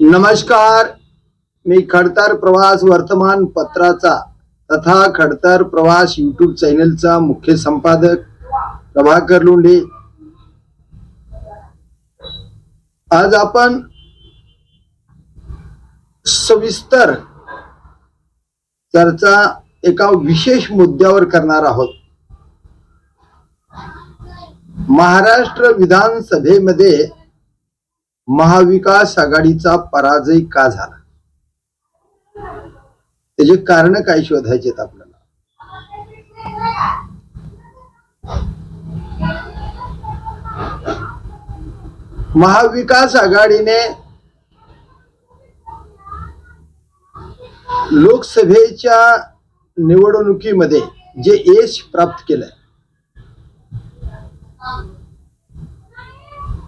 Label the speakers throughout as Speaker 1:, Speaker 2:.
Speaker 1: नमस्कार. मी खडतर प्रवास वर्तमान पत्राचा तथा खडतर प्रवास युट्यूब चॅनलचा मुख्य संपादक प्रभाकर लोंढे. आज आपण सविस्तर चर्चा एका विशेष मुद्द्यावर करणार आहोत. महाराष्ट्र विधानसभेमध्ये महाविकास आघाडीचा पराजय का झाला? त्याचे कारण काय शोधायचे आपल्याला? महाविकास आघाडीने लोकसभेच्या निवडणुकीमध्ये जे यश प्राप्त केलंय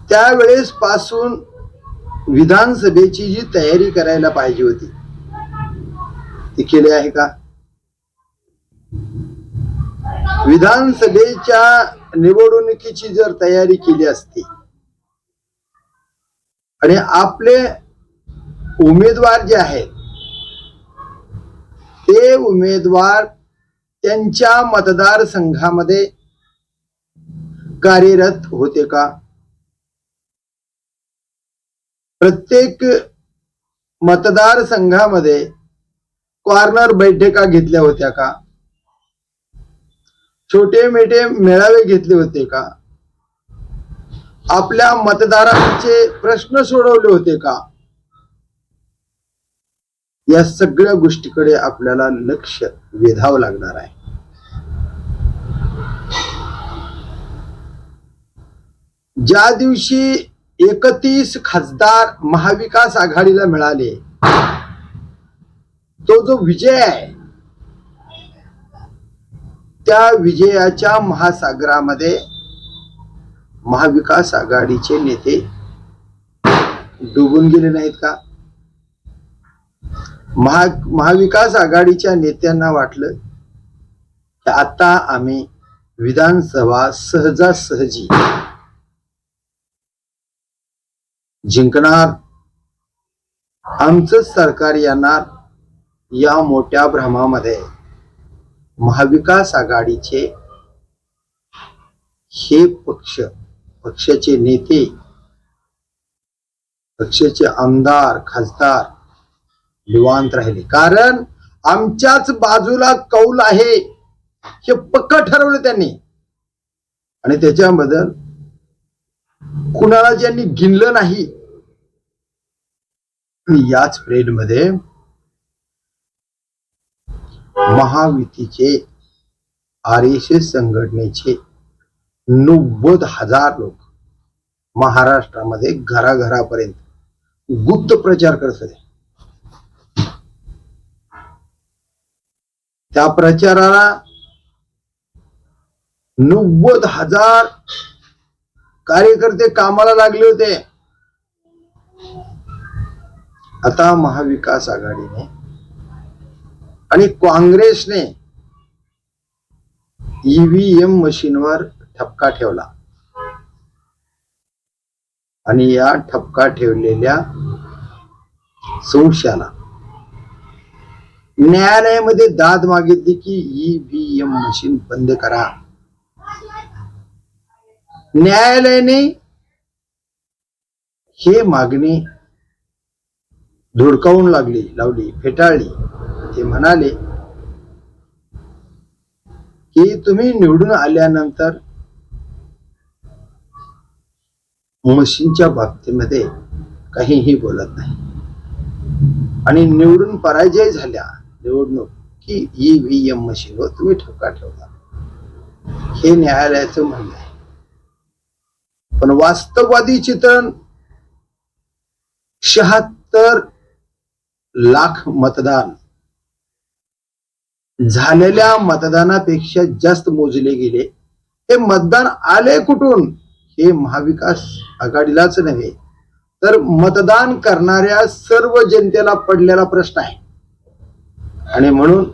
Speaker 1: त्यावेळेस पासून विधानसभेची जी तयारी करायला पाहिजे होती ती केली आहे का? विधानसभेच्या निवडणुकीची जर तयारी केली असती आणि आपले उमेदवार जे आहेत ते उमेदवार त्यांच्या मतदारसंघामध्ये कार्यरत होते का? प्रत्येक मतदारसंघामध्ये कॉर्नर बैठका घेतल्या होत्या का? छोटे मोठे मेळावे घेतले होते का? आपल्या मतदारांचे प्रश्न सोडवले होते का? या सगळ्या गोष्टीकडे आपल्याला लक्ष वेधावं लागणार आहे. ज्या दिवशी एकतीस खासदार महाविकास आघाडीला मिळाले. तो जो विजय आहे त्या विजयाच्या महासागरामध्ये महाविकास आघाडीचे नेते डुबून गेले नाहीत का? महा महाविकास आघाडीच्या नेत्यांना वाटलं की आता आम्ही विधानसभा सहजासहजी जिंकणार? आमचं सरकार येणार या मोठ्या भ्रमामध्ये. महाविकास आघाडीचे हे पक्ष पक्षाचे नेते पक्षाचे आमदार खासदार निवांत राहिले. कारण आमच्याच बाजूला कौल आहे हे पक्क ठरवलं त्यांनी. आणि त्याच्याबद्दल कुणाला ज्यांनी गिनलं नाही? याच प्रेडमध्ये महायुतीचे आर एस एस संघटनेचे नव्वद हजार लोक महाराष्ट्रामध्ये घराघरापर्यंत गुप्त प्रचार करत होते. त्या प्रचाराला नव्वद हजार कार्यकर्ते कामाला लागले होते. आता महाविकास आघाडीने आणि काँग्रेसने ईव्हीएम मशीनवर ठपका ठेवला. आणि या ठपका ठेवलेल्या संशयाला न्यायालयामध्ये दाद मागितली की ईव्हीएम मशीन बंद करा. न्यायालयाने हे मागणी धुडकावून लागली लावली फेटाळली. ते म्हणाले की तुम्ही निवडून आल्यानंतर मशीनच्या बाबतीमध्ये काहीही बोलत नाही. आणि निवडून पराजय झाल्या निवडणूक की ईव्हीएम मशीनवर तुम्ही ठोका ठेवला. हे न्यायालयाचं म्हणणं आहे. पण वास्तववादी चित्रण शहात्तर लाख मतदान झालेल्या मतदानापेक्षा जास्त मोजले गेले. हे मतदान आले कुठून? हे महाविकास आघाडीलाच नव्हे तर मतदान करणाऱ्या सर्व जनतेला पडलेला प्रश्न आहे. आणि म्हणून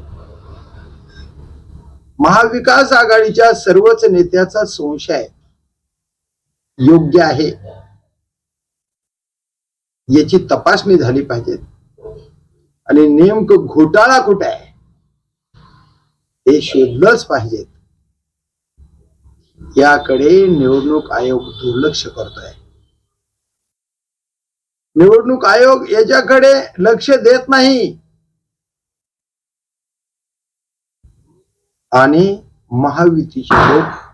Speaker 1: महाविकास आघाडीच्या सर्वच नेत्याचा संशय योग्य आहे. याची तपासणी झाली पाहिजे. आणि नेमकं घोटाळा कुठे आहे? हे शोधलंच पाहिजेत याकडे निवडणूक आयोग दुर्लक्ष करतोय. निवडणूक आयोग याच्याकडे लक्ष देत नाही. आणि महायुतीचे लोक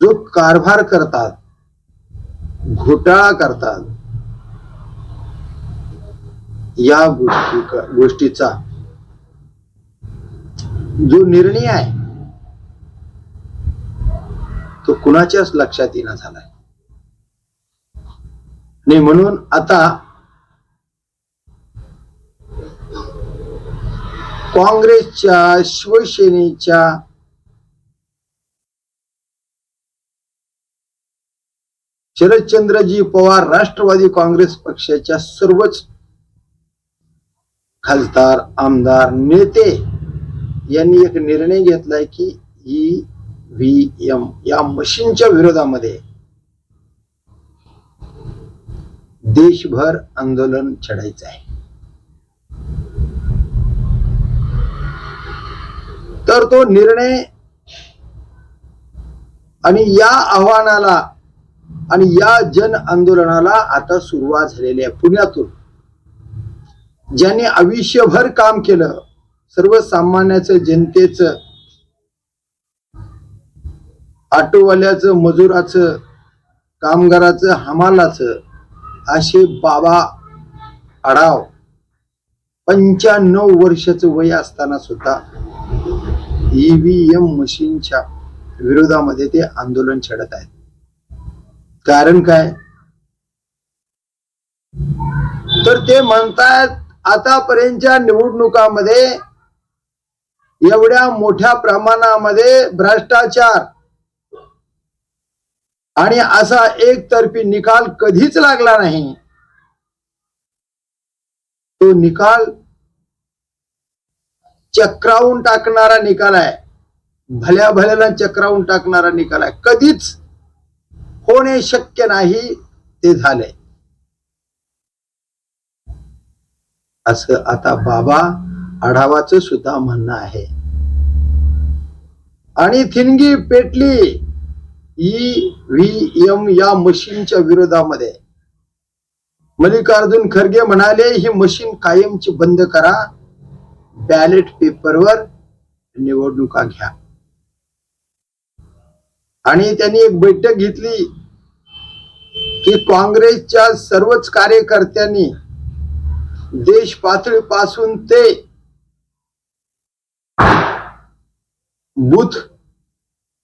Speaker 1: जो कारभार करतात घोटाळा करतात या गोष्टी गोष्टीचा जो निर्णय आहे तो कुणाच्याच लक्षात येणं झालाय. आणि म्हणून आता काँग्रेसच्या शिवसेनेच्या शरदचंद्रजी पवार राष्ट्रवादी काँग्रेस पक्षाच्या सर्वच खासदार आमदार नेते यांनी एक निर्णय घेतलाय की ई व्ही एम या मशीनच्या विरोधामध्ये देशभर आंदोलन छेडायचं आहे. तर तो निर्णय आणि या आव्हानाला आणि या जन आंदोलनाला आता सुरुवात झालेली आहे पुण्यातून. ज्यांनी आयुष्यभर काम केलं सर्वसामान्याचं जनतेचं ऑटोवाल्याचं मजुराचं कामगाराचं हमालाचं असे बाबा आढाव पंच्याण्णव वर्षाचं वय असताना सुद्धा ईव्हीएम मशीनच्या विरोधामध्ये ते आंदोलन छेडत आहेत. कारण काय? तर ते म्हणतात आतापर्यंतच्या निवडणुकामध्ये एवढ्या मोठ्या प्रमाणामध्ये भ्रष्टाचार आणि असा एकतर्फी निकाल कधीच लागला नाही. तो निकाल चक्रावून टाकणारा निकाल आहे. भल्या भल्याला चक्रावून टाकणारा निकाल आहे. कधीच होणे शक्य नाही ते झाले. असं आता बाबा आढावाचं सुद्धा म्हणणं आहे. आणि थिनगी पेटली. ई व्ही एम या मशीनच्या विरोधामध्ये. मल्लिकार्जुन खरगे म्हणाले ही मशीन कायमची बंद करा. बॅलेट पेपरवर निवडणुका घ्या. आणि त्यांनी एक बैठक घेतली की काँग्रेसच्या सर्वच कार्यकर्त्यांनी देश पातळीपासून ते बुथ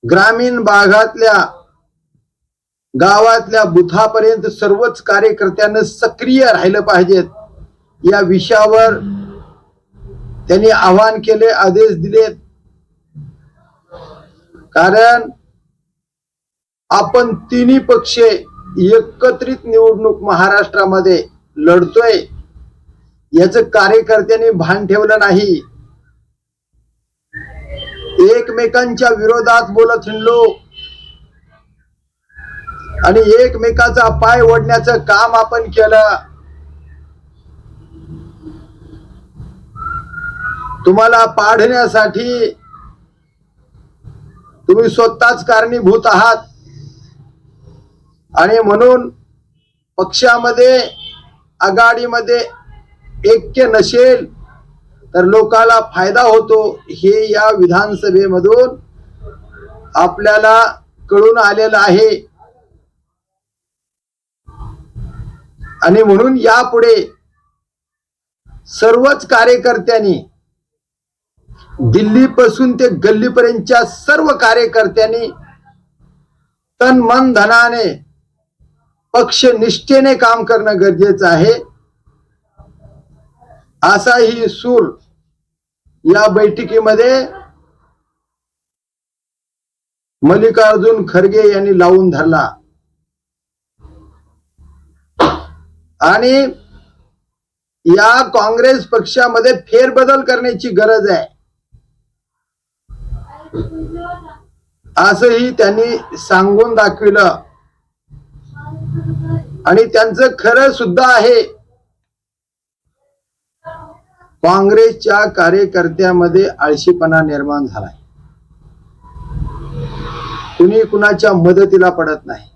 Speaker 1: ग्रामीण भागातल्या गावातल्या बुथापर्यंत सर्वच कार्यकर्त्यांना सक्रिय राहिलं पाहिजेत. या विषयावर त्यांनी आवाहन केले आदेश दिलेत. कारण आपण तिन्ही पक्ष एकत्रित निवडणूक महाराष्ट्रामध्ये लढतोय. याच कार्यकर्त्यांनी भान ठेवलं नाही. एकमेकांच्या विरोधात बोलत हिंडलो. आणि एकमेकाचा पाय ओढण्याचं काम आपण केलं. तुम्हाला पाडण्यासाठी तुम्ही स्वतःच कारणीभूत आहात. आणि म्हणून पक्षामध्ये आघाडीमध्ये ऐक्य नसेल तर लोकाला फायदा होतो हे या विधानसभेमधून आपल्याला कळून आलेलं आहे. आणि म्हणून यापुढे सर्वच कार्यकर्त्यांनी दिल्लीपासून ते गल्लीपर्यंतच्या सर्व कार्यकर्त्यांनी तन मन धनाने पक्ष निष्ठेने काम करणं गरजेचं आहे. असा ही सूर या बैठकीमध्ये मल्लिकार्जुन खरगे यांनी लावून धरला. आणि या काँग्रेस पक्षामध्ये फेरबदल करण्याची गरज आहे. असंही त्यांनी सांगून दाखविलं. आणि त्यांचं खरं सुद्धा आहे. काँग्रेसच्या कार्यकर्त्यामध्ये आळशीपणा निर्माण झालाय. कुणी कुणाच्या मदतीला पडत नाही.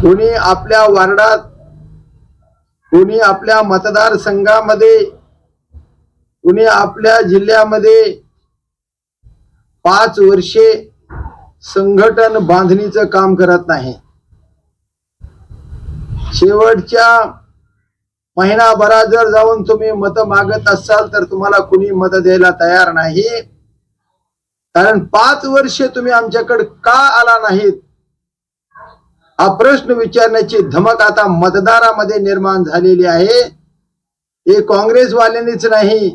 Speaker 1: कोणी आपल्या वार्डात कोणी आपल्या मतदारसंघामध्ये कोणी आपल्या जिल्ह्यामध्ये पाच वर्षे संघटन बांधणीचं काम करत नाही. शेवटच्या महिनाभरात जर जाऊन तुम्ही मत मागत असाल तर तुम्हाला कुणी मत द्यायला तयार नाही. कारण पाच वर्षे तुम्ही आमच्याकडे का आला नाहीत? हा प्रश्न विचारण्याची धमक आता मतदारामध्ये निर्माण झालेली आहे. हे काँग्रेसवाल्यांनीच नाही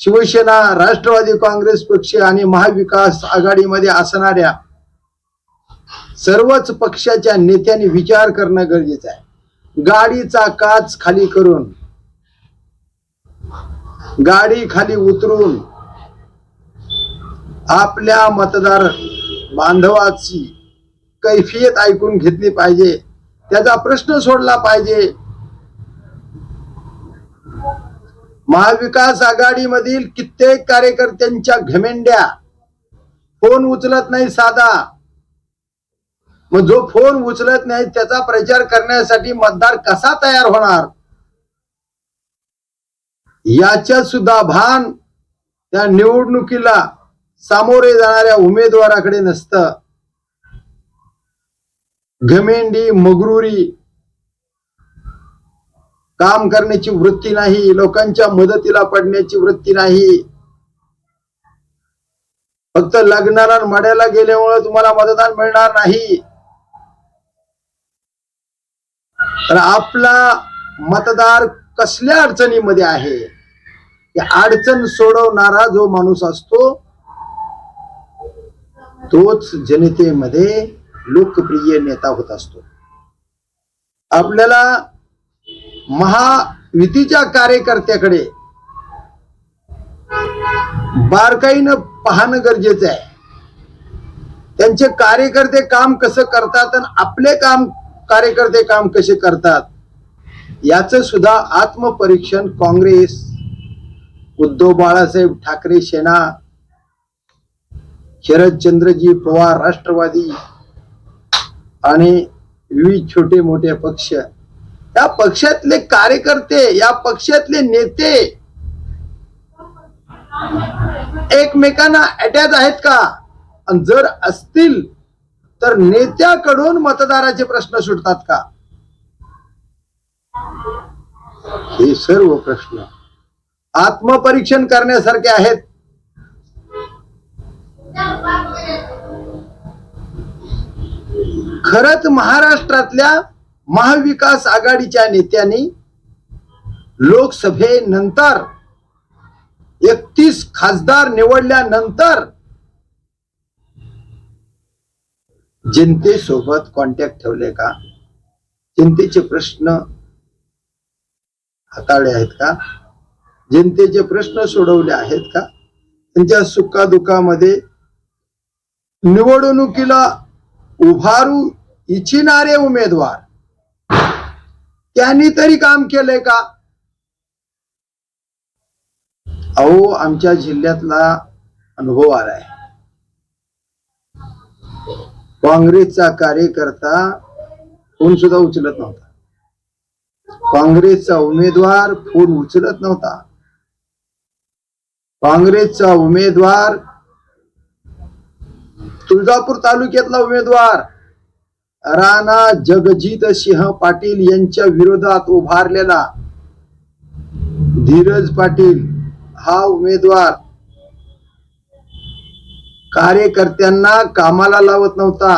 Speaker 1: शिवसेना राष्ट्रवादी काँग्रेस पक्ष आणि महाविकास आघाडीमध्ये असणाऱ्या सर्वच पक्षाच्या नेत्यांनी विचार करणं गरजेचं आहे. गाडीचा काच खाली करून गाडी खाली उतरून आपल्या मतदार बांधवाची कैफियत ऐकून घेतली पाहिजे. त्याचा प्रश्न सोडला पाहिजे. महाविकास आघाडीमधील कित्येक कार्यकर्त्यांच्या घमेंड्या. फोन उचलत नाही साधा. मग जो फोन उचलत नाही त्याचा प्रचार करण्यासाठी मतदार कसा तयार होणार? याच्या सुद्धा भान त्या निवडणुकीला सामोरे जाणाऱ्या उमेदवाराकडे नसतं. घमेंडी मगरुरी काम करण्याची वृत्ती नाही लोकांच्या मदतीला पडण्याची वृत्ती नाही. फक्त लग्नाला मड्याला गेल्यामुळे तुम्हाला मतदान मिळणार नाही. तर आपला मतदार कसल्या अडचणीमध्ये आहे? या अडचण सोडवणारा जो माणूस असतो तोच जनतेमध्ये लोकप्रिय नेता होत असतो. आपल्याला महायुतीच्या कार्यकर्त्याकडे बारकाईनं पाहणं गरजेचं आहे. त्यांचे कार्यकर्ते काम कसं करतात आणि आपले काम कार्यकर्ते काम कसे करतात याच सुद्धा आत्मपरीक्षण काँग्रेस उद्धव बाळासाहेब ठाकरे सेना शरदचंद्रजी पवार राष्ट्रवादी आणि विविध छोटे मोठे पक्ष या पक्षातले कार्यकर्ते या पक्षातले नेते एकमेकांना अटॅच आहेत का? आणि जर असतील तर नेत्याकडून मतदाराचे प्रश्न सुटतात का? हे सर्व प्रश्न आत्मपरीक्षण करण्यासारखे आहेत. खरंच महाराष्ट्रातल्या महाविकास आघाडीच्या नेत्यांनी लोकसभेनंतर एकतीस खासदार निवडल्यानंतर जनतेसोबत कॉन्टॅक्ट ठेवले का? जनतेचे प्रश्न हाताळले आहेत का? जनतेचे प्रश्न सोडवले आहेत का? त्यांच्या सुखादुखामध्ये निवडणुकीला उभारू इच्छिणारे उमेदवार त्यांनी तरी काम केलंय का? अहो आमच्या जिल्ह्यातला अनुभव आलाय. काँग्रेसचा कार्यकर्ता फोन सुद्धा उचलत नव्हता. काँग्रेसचा उमेदवार फोन उचलत नव्हता. काँग्रेसचा उमेदवार तुळजापूर तालुक्यातला उमेदवार राणा जगजित सिंह पाटील यांच्या विरोधात उभारलेला धीरज पाटील हा उमेदवार कार्यकर्त्यांना कामाला लावत नव्हता.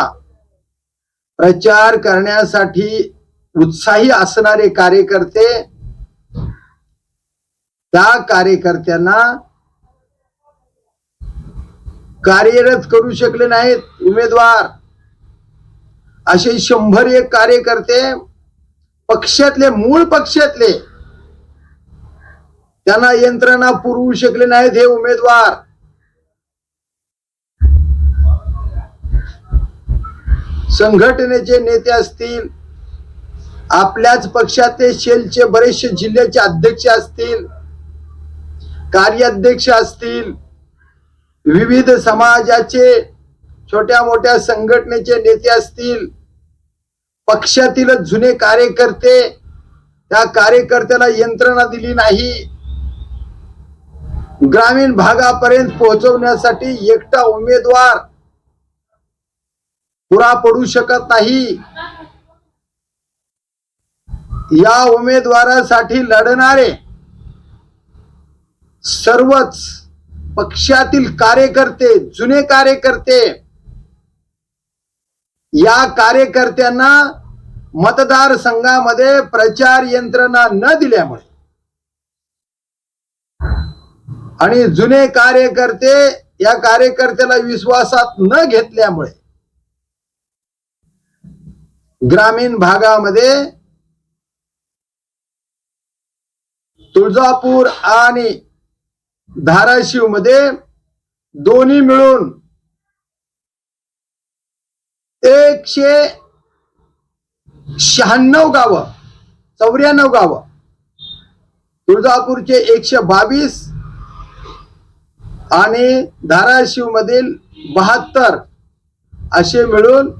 Speaker 1: प्रचार करण्यासाठी उत्साही असणारे कार्यकर्ते त्या कार्यकर्त्यांना कार्यरत करू शकले नाहीत. उमेदवार असे शंभर एक कार्यकर्ते पक्षातले मूळ पक्षातले त्यांना यंत्रणा पुरवू शकले नाहीत हे उमेदवार. संघटनेचे नेते असतील आपल्याच पक्षाचे शेलचे बरेचसे जिल्ह्याचे अध्यक्ष असतील कार्याध्यक्ष असतील विविध समाजाचे छोट्या मोठ्या संघटनेचे नेते असतील पक्षातील जुने कार्यकर्ते त्या कार्यकर्त्याला यंत्रणा दिली नाही. ग्रामीण भागापर्यंत पोहोचवण्यासाठी एकटा उमेदवार पुरा पडू शकत नाही. या उमेदवारासाठी लढणारे सर्वच पक्षातील कार्यकर्ते जुने कार्यकर्ते या कार्यकर्त्यांना मतदारसंघामध्ये प्रचार यंत्रणा न दिल्यामुळे. आणि जुने कार्यकर्ते या कार्यकर्त्याला विश्वासात न घेतल्यामुळे ग्रामीण भागामध्ये तुळजापूर आणि धाराशिवमध्ये दोन्ही मिळून एकशे शहाण्णव गावं चौऱ्याण्णव गावं. तुळजापूरचे एकशे बावीस आणि धाराशिव मधील बहात्तर असे मिळून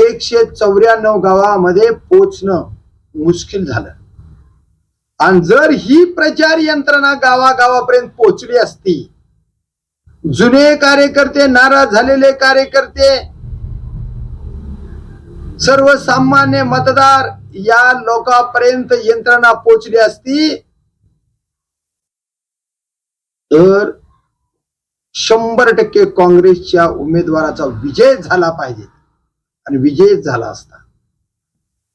Speaker 1: एकशे चौऱ्याण्णव गावामध्ये पोचणं मुश्किल झालं. आणि जर ही प्रचार यंत्रणा गावागावापर्यंत पोचली असती जुने कार्यकर्ते नाराज झालेले कार्यकर्ते सर्वसामान्य मतदार या लोकांपर्यंत यंत्रणा पोचली असती तर शंभर टक्के काँग्रेसच्या उमेदवाराचा विजय झाला पाहिजे आणि विजय झाला असता.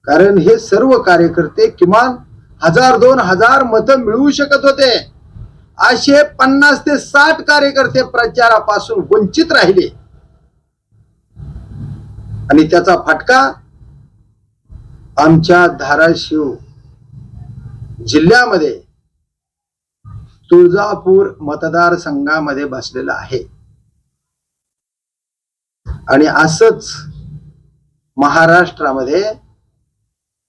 Speaker 1: कारण हे सर्व कार्यकर्ते किमान हजार दोन हजार मतं मिळवू शकत होते. असे पन्नास ते साठ कार्यकर्ते प्रचारापासून वंचित राहिले. आणि त्याचा फटका आमच्या धाराशिव जिल्ह्यामध्ये तुळजापूर मतदारसंघामध्ये बसलेला आहे. आणि असंच महाराष्ट्रामध्ये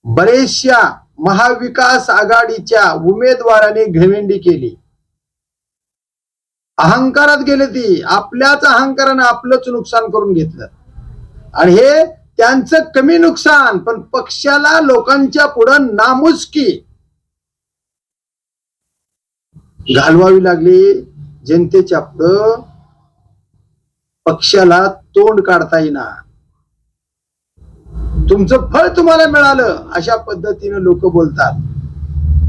Speaker 1: बरेचशा महाविकास आघाडीच्या उमेदवाराने घमेंडी केली. अहंकारात गेले ती. आपल्याच अहंकारानं आपलंच नुकसान करून घेतलं. आणि हे त्यांचं कमी नुकसान पण पक्षाला लोकांच्या पुढं नामुसकी घालवावी लागली जनतेच्या पुढं. पक्षाला तोंड काढता येईना. तुमचं फळ तुम्हाला मिळालं अशा पद्धतीने लोक बोलतात.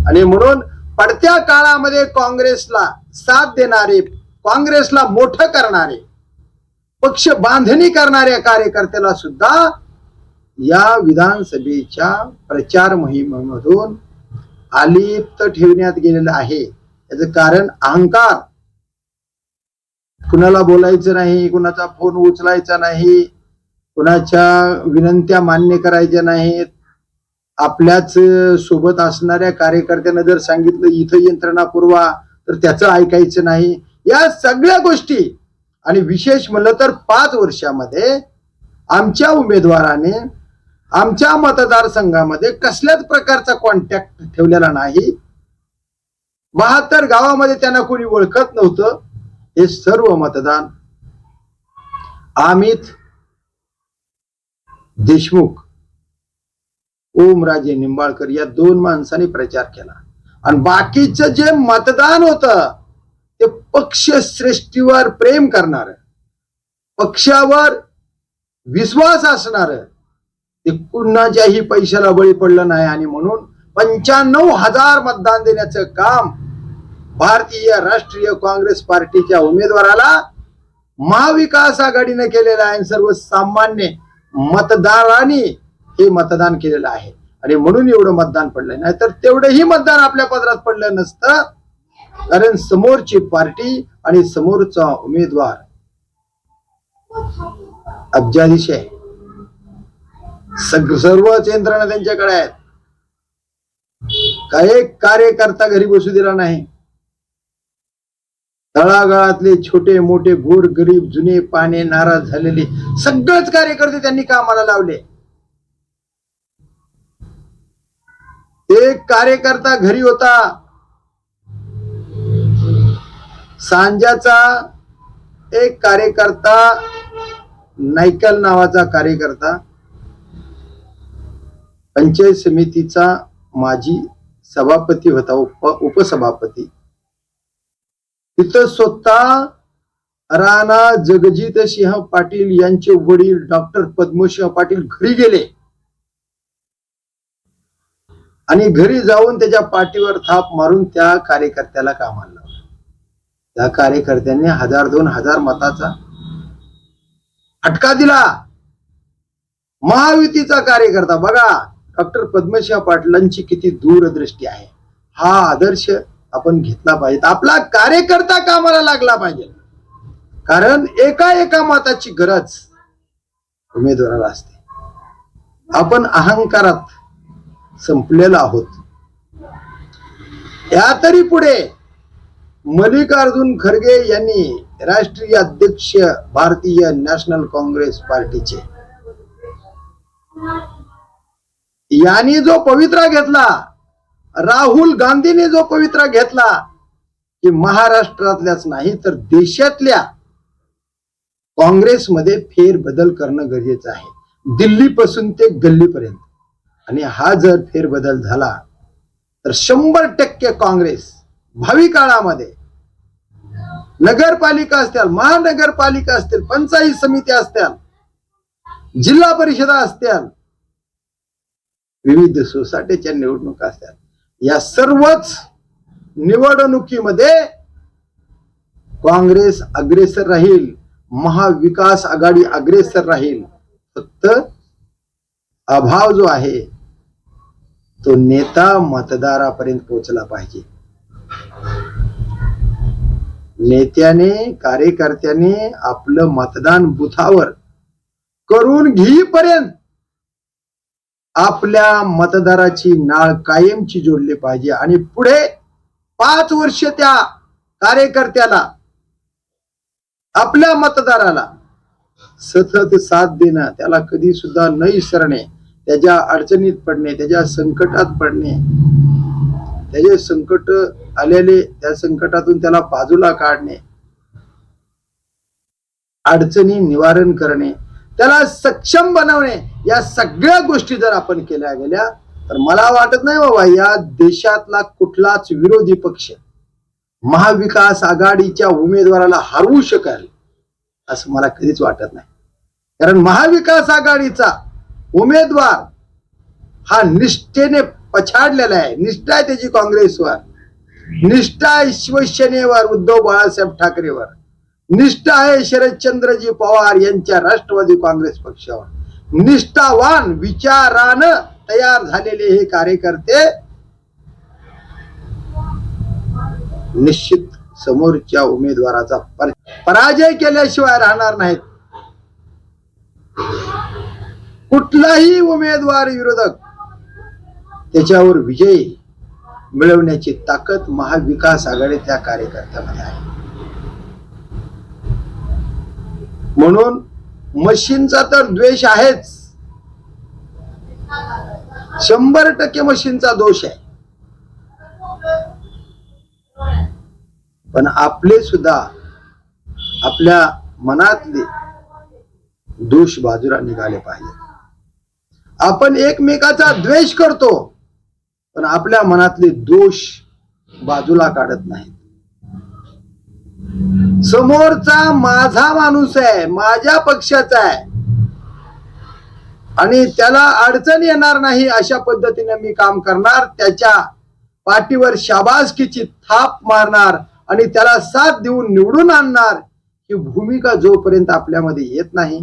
Speaker 1: आणि म्हणून पडत्या काळामध्ये काँग्रेसला साथ देणारे काँग्रेसला मोठं करणारे पक्ष बांधणी करणाऱ्या कार्यकर्त्याला सुद्धा या विधानसभेच्या प्रचार मोहिमेमधून अलिप्त ठेवण्यात गेलेलं आहे. याचं कारण अहंकार. कुणाला बोलायचं नाही कुणाचा फोन उचलायचा नाही कुणाच्या विनंत्या मान्य करायच्या नाहीत. आपल्याच सोबत असणाऱ्या कार्यकर्त्यांना जर सांगितलं इथं यंत्रणा पुरवा तर त्याचं ऐकायचं नाही. या सगळ्या गोष्टी आणि विशेष म्हणलं तर पाच वर्षामध्ये आमच्या उमेदवाराने आमच्या मतदारसंघामध्ये कसल्याच प्रकारचा कॉन्टॅक्ट ठेवलेला नाही. बहात्तर गावामध्ये त्यांना कोणी ओळखत नव्हतं. हे सर्व मतदान अमित देशमुख ओमराजे निंबाळकर या दोन माणसांनी प्रचार केला. आणि बाकीचं जे मतदान होतं ते पक्ष श्रेष्ठीवर प्रेम करणार पक्षावर विश्वास असणार ते कुणाच्याही पैशाला बळी पडलं नाही. आणि म्हणून पंच्याण्णव हजार मतदान देण्याचं काम भारतीय राष्ट्रीय काँग्रेस पार्टीच्या उमेदवाराला महाविकास आघाडीने केलेलं आहे. आणि सर्वसामान्य मतदारांनी हे मतदान केलेलं आहे. आणि म्हणून एवढं मतदान पडलं नाही तर तेवढंही मतदान आपल्या पदरात पडलं नसतं. कारण समोरची पार्टी आणि समोरचा उमेदवार अब्जाधीश आहे. सर्वच यंत्रणा त्यांच्याकडे आहेत. काही कार्यकर्ता घरी बसू दिला नाही. तळागाळातले छोटे मोठे गोर गरीब जुने पाने नाराज झालेले सगळेच कार्यकर्ते त्यांनी कामाला लावले. ते कार्यकर्ता घरी होता. सांजाचा एक कार्यकर्ता नायकल नावाचा कार्यकर्ता पंचायत समितीचा माजी सभापती होता उप उपसभापती. तिथं स्वतः राणा जगजित सिंह पाटील यांचे वडील डॉक्टर पद्मसिंह पाटील घरी गेले. आणि घरी जाऊन त्याच्या पाठीवर थाप मारून त्या कार्यकर्त्याला कामाला लावलं. त्या कार्यकर्त्यांनी हजार दोन हजार मताचा फटका दिला. महायुतीचा कार्यकर्ता बघा डॉक्टर पद्मशिवा पाटलांची किती दूरदृष्टी आहे. हा आदर्श आपण घेतला पाहिजे. आपला कार्यकर्ता कामाला लागला पाहिजे. कारण एका एका मताची गरज उमेदवाराला असते. आपण अहंकारात संपलेला आहोत. या तरी पुढे मल्लिकार्जुन खरगे यांनी राष्ट्रीय अध्यक्ष भारतीय नॅशनल काँग्रेस पार्टीचे. यांनी जो पवित्रा घेतला राहुल गांधीने जो पवित्रा घेतला की महाराष्ट्रातल्याच नाही तर देशातल्या काँग्रेसमध्ये फेरबदल करणं गरजेचं आहे. दिल्लीपासून ते गल्लीपर्यंत. आणि हा जर फेरबदल झाला तर शंभर टक्के काँग्रेस भावी काळामध्ये नगरपालिका असतील महानगरपालिका असतील पंचायत समिती असतील जिल्हा परिषदा असतील विविध सोसायटीच्या निवडणुका असतात या सर्वच निवडणुकीमध्ये काँग्रेस अग्रेसर राहील महाविकास आघाडी अग्रेसर राहील. फक्त अभाव जो आहे तो नेता मतदारापर्यंत पोहोचला पाहिजे. नेत्याने कार्यकर्त्याने आपलं मतदान बुथावर करून घेईपर्यंत आपल्या मतदाराची नाळ कायमची जोडली पाहिजे आणि पुढे पाच वर्ष त्या कार्यकर्त्याला आपल्या मतदाराला सतत साथ देणं त्याला कधी सुद्धा न विसरणे त्याच्या अडचणीत पडणे त्याच्या संकटात पडणे त्याचे संकट आलेले त्या संकटातून त्याला बाजूला काढणे अडचणी निवारण करणे त्याला सक्षम बनवणे या सगळ्या गोष्टी जर आपण केल्या गेल्या तर मला वाटत नाही बाबा या देशातला कुठलाच विरोधी पक्ष महाविकास आघाडीच्या उमेदवाराला हरवू शकेल असं मला कधीच वाटत नाही. कारण महाविकास आघाडीचा उमेदवार हा निष्ठेने पछाडलेला आहे निष्ठा आहे त्याची काँग्रेसवर. निष्ठा आहे शिवसेनेवर उद्धव बाळासाहेब ठाकरेवर. निष्ठा आहे शरदचंद्रजी पवार यांच्या राष्ट्रवादी काँग्रेस पक्षावर. निष्ठावान विचारानं तयार झालेले हे कार्यकर्ते निश्चित समोरच्या उमेदवाराचा पराजय केल्याशिवाय राहणार नाहीत. कुठलाही उमेदवार विरोधक त्याच्यावर विजय मिळवण्याची ताकद महाविकास आघाडी त्या कार्यकर्त्यामध्ये आहे. म्हणून मशीनचा तर द्वेष आहेच. शंभर टक्के मशीनचा दोष आहे. पण आपले सुद्धा आपल्या मनातले दोष बाजूला निघाले पाहिजे आपण एकमेकाचा द्वेष करतो. पण आपल्या मनातले दोष बाजूला काढत नाहीत. समोरचा माझा माणूस आहे माझ्या पक्षाचा आहे आणि त्याला अडचण येणार नाही अशा पद्धतीने मी काम करणार त्याच्या पाठीवर शाबासकीची थाप मारणार आणि त्याला साथ देऊन निवडून आणणार ही भूमिका जोपर्यंत आपल्यामध्ये येत नाही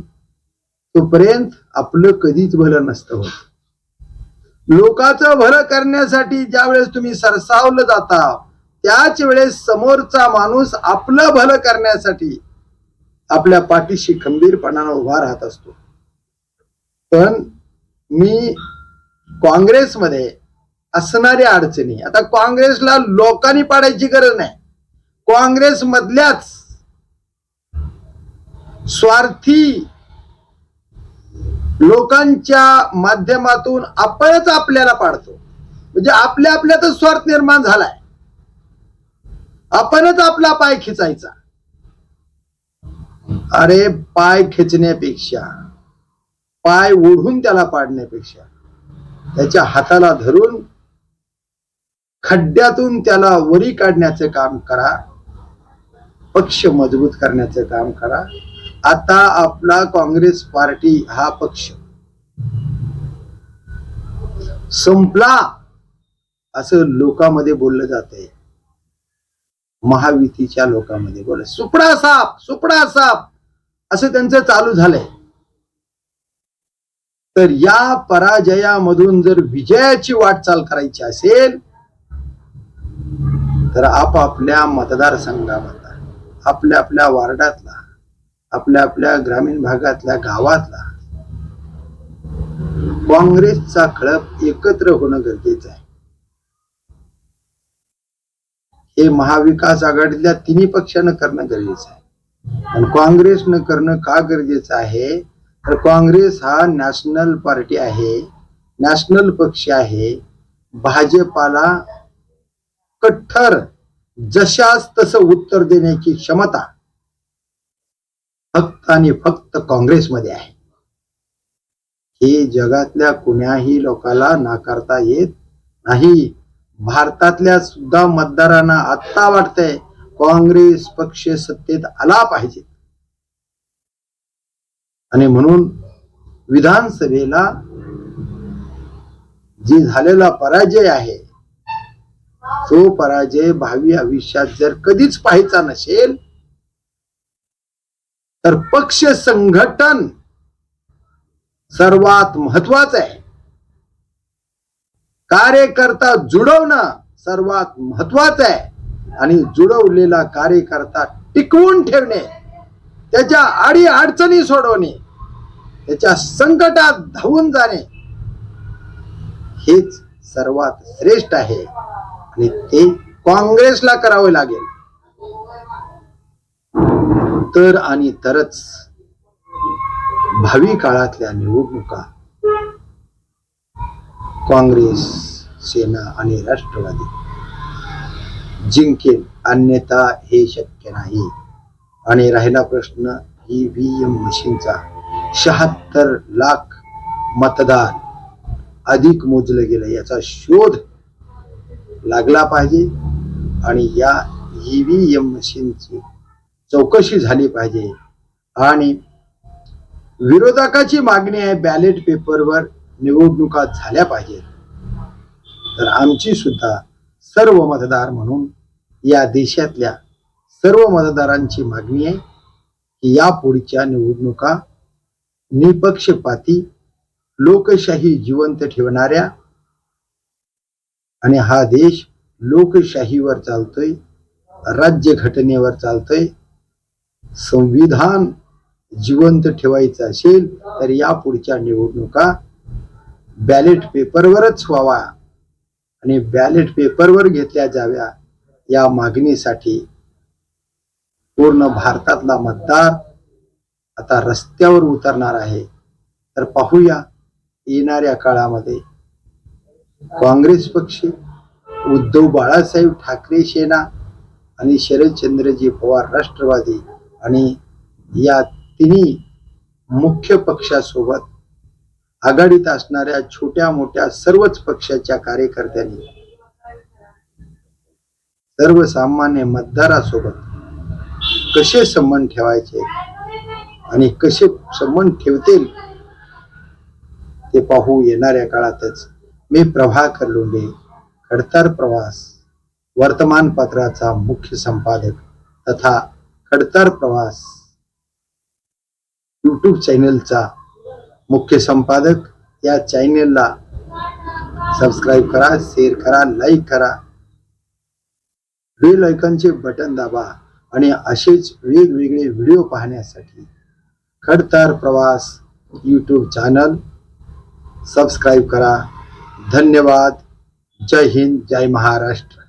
Speaker 1: तोपर्यंत आपलं कधीच भलं नसतं होत. लोकांचं भलं करण्यासाठी ज्या वेळेस तुम्ही सरसावलं जाता त्याच वेळेस समोरचा माणूस आपलं भलं करण्यासाठी आपल्या पाठीशी खंबीरपणानं उभा राहत असतो. पण मी काँग्रेसमध्ये असणाऱ्या अडचणी आता काँग्रेसला लोकांनी पाडायची गरज नाही. काँग्रेस मधल्याच स्वार्थी लोकांच्या माध्यमातून आपणच आपल्याला पाडतो. म्हणजे आपल्या आपल्यातच स्वार्थ निर्माण झालाय. आपणच आपला पाय खिचायचा. अरे पाय खेचण्यापेक्षा पाय ओढून त्याला पाडण्यापेक्षा त्याच्या हाताला धरून खड्ड्यातून त्याला वरी काढण्याचं काम करा. पक्ष मजबूत करण्याचं काम करा. आता आपला काँग्रेस पार्टी हा पक्ष संपला असं लोकांमध्ये बोललं जातंय. महायुतीच्या लोकांमध्ये बोल सुपडा साप सुपडा साप असं त्यांचं चालू झालंय. तर या पराजयामधून जर विजयाची वाटचाल करायची असेल तर आपापल्या मतदारसंघामधला आपल्या आपल्या वार्डातला आपल्या आपल्या ग्रामीण भागातल्या गावातला काँग्रेसचा खळप एकत्र होणं गरजेचं आहे. हे महाविकास आघाडीतल्या तिन्ही पक्षानं करणं गरजेचं आहे. आणि काँग्रेसनं करणं का गरजेचं आहे? तर काँग्रेस हा नॅशनल पार्टी आहे नॅशनल पक्ष आहे. भाजपाला कठ्ठर जशास तसं उत्तर देण्याची क्षमता फक्त आणि फक्त काँग्रेसमध्ये आहे. हे जगातल्या कुण्याही लोकाला नाकारता येत नाही. भारतातल्या सुद्धा मतदारांना आत्ता वाटतंय काँग्रेस पक्ष सत्तेत आला पाहिजे. आणि म्हणून विधानसभेला जी झालेला पराजय आहे तो पराजय भावी आयुष्यात जर कधीच पाहायचा नसेल तर पक्ष संघटन सर्वात महत्वाचं आहे. कार्यकर्ता जुडवणं सर्वात महत्वाचं आहे. आणि जुडवलेला कार्यकर्ता टिकवून ठेवणे त्याच्या आडी अडचणी सोडवणे त्याच्या संकटात धावून जाणे हेच सर्वात श्रेष्ठ आहे. आणि ते काँग्रेसला करावे लागेल. तर आणि तरच भावी काळातल्या निवडणुका. काँग्रेस सेना आणि राष्ट्रवादी. जिंकेल अन्यथा हे शक्य नाही. आणि राहिला प्रश्न ईव्हीएम मशीनचा शहात्तर लाख मतदान अधिक मोजलं गेलं याचा शोध लागला पाहिजे. आणि या ईव्हीएम मशीनची चौकशी झाली पाहिजे. आणि विरोधकाची मागणी आहे बॅलेट पेपरवर निवडणुका झाल्या पाहिजेत. तर आमची सुद्धा सर्व मतदार म्हणून या देशातल्या सर्व मतदारांची मागणी आहे की या पुढच्या निवडणुका निपक्षपाती लोकशाही जिवंत ठेवणाऱ्या आणि हा देश लोकशाहीवर चालतोय राज्यघटनेवर चालतोय संविधान जिवंत ठेवायचं असेल तर या पुढच्या निवडणुका बॅलेट पेपरवरच व्हावा. आणि बॅलेट पेपरवर घेतल्या जाव्या या मागणीसाठी पूर्ण भारतातला मतदार आता रस्त्यावर उतरणार आहे. तर पाहूया येणाऱ्या काळामध्ये काँग्रेस पक्ष उद्धव बाळासाहेब ठाकरे सेना आणि शरदचंद्रजी पवार राष्ट्रवादी आणि या तिन्ही मुख्य पक्षासोबत आघाडीत असणाऱ्या छोट्या मोठ्या सर्वच पक्षाच्या कार्यकर्त्यांनी सर्वसामान्य मतदारासोबत कसे संबंध ठेवायचे आणि कसे संबंध ठेवतील ते पाहू येणाऱ्या काळातच मी प्रभाकर लोंढे खडतर प्रवास वर्तमानपत्राचा मुख्य संपादक तथा खडतर प्रवास. यूट्यूब चॅनलचा मुख्य संपादक या चॅनलला सबस्क्राईब करा शेअर करा लाईक करा. बेल ऐकनचे बटन दाबा आणि असेच वेगवेगळे व्हिडिओ पाहण्यासाठी खडतर प्रवास यूट्यूब चॅनल सबस्क्राईब करा. धन्यवाद. जय हिंद जय महाराष्ट्र.